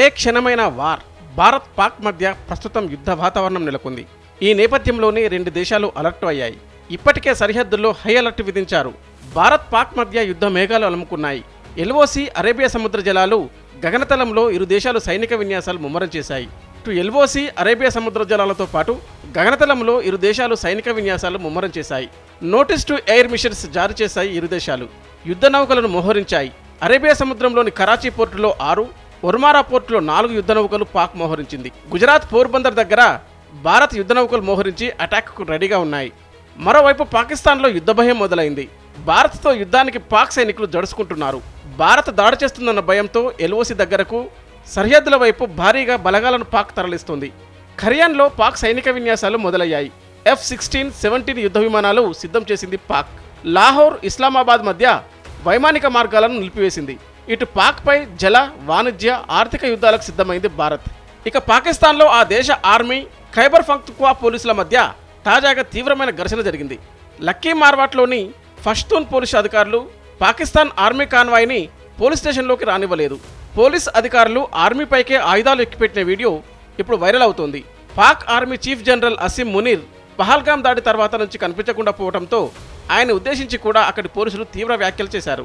ఏ క్షణమైన వార్ భారత్ పాక్ మధ్య ప్రస్తుతం యుద్ధ వాతావరణం నెలకొంది. ఈ నేపథ్యంలోనే రెండు దేశాలు అలర్ట్ అయ్యాయి. ఇప్పటికే సరిహద్దుల్లో హై అలర్ట్ విధించారు. భారత్ పాక్ మధ్య యుద్ధ మేఘాలు అలుముకున్నాయి. ఎల్ఓసి అరేబియా సముద్ర జలాలు గగనతలంలో ఇరు దేశాలు సైనిక విన్యాసాలు ముమ్మరం చేశాయి. ఇటు ఎల్ఓసి అరేబియా సముద్ర జలాలతో పాటు గగనతలంలో ఇరు దేశాలు సైనిక విన్యాసాలు ముమ్మరం చేశాయి. నోటీస్ టు ఎయిర్ మిషన్స్ జారీ చేశాయి ఇరు దేశాలు. యుద్ధ నౌకలను మోహరించాయి. అరేబియా సముద్రంలోని కరాచీ పోర్టులో ఆరు ఒర్మారా పోర్టులో నాలుగు యుద్ధ నౌకలు పాక్ మోహరించింది. గుజరాత్ పోర్బందర్ దగ్గర భారత్ యుద్ధ నౌకలు మోహరించి అటాక్కు రెడీగా ఉన్నాయి. మరోవైపు పాకిస్తాన్లో యుద్ధ భయం మొదలైంది. భారత్తో యుద్ధానికి పాక్ సైనికులు జడుచుకుంటున్నారు. భారత్ దాడి చేస్తుందన్న భయంతో ఎల్ఓసి దగ్గరకు సరిహద్దుల వైపు భారీగా బలగాలను పాక్ తరలిస్తుంది. ఖరియాన్లో పాక్ సైనిక విన్యాసాలు మొదలయ్యాయి. ఎఫ్ సిక్స్టీన్ సెవెంటీన్ యుద్ధ విమానాలు సిద్ధం చేసింది పాక్. లాహోర్ ఇస్లామాబాద్ మధ్య వైమానిక మార్గాలను నిలిపివేసింది. ఇటు పాక్పై జల వాణిజ్య ఆర్థిక యుద్ధాలకు సిద్ధమైంది భారత్. ఇక పాకిస్తాన్లో ఆ దేశ ఆర్మీ ఖైబర్ పంక్తుక్వా పోలీసుల మధ్య తాజాగా తీవ్రమైన ఘర్షణ జరిగింది. లక్కీ మార్వాట్లోని ఫస్తూన్ పోలీసు అధికారులు పాకిస్తాన్ ఆర్మీ కాన్వాయ్ని పోలీస్ స్టేషన్లోకి రానివ్వలేదు. పోలీస్ అధికారులు ఆర్మీపైకే ఆయుధాలు ఎక్కిపెట్టిన వీడియో ఇప్పుడు వైరల్ అవుతోంది. Pak army chief general Asim Munir Pahalgam దాడి తర్వాత నుంచి కనిపించకుండా పోవడంతో ఆయన ఉద్దేశించి కూడా అక్కడి పోలీసులు తీవ్ర వ్యాఖ్యలు చేశారు.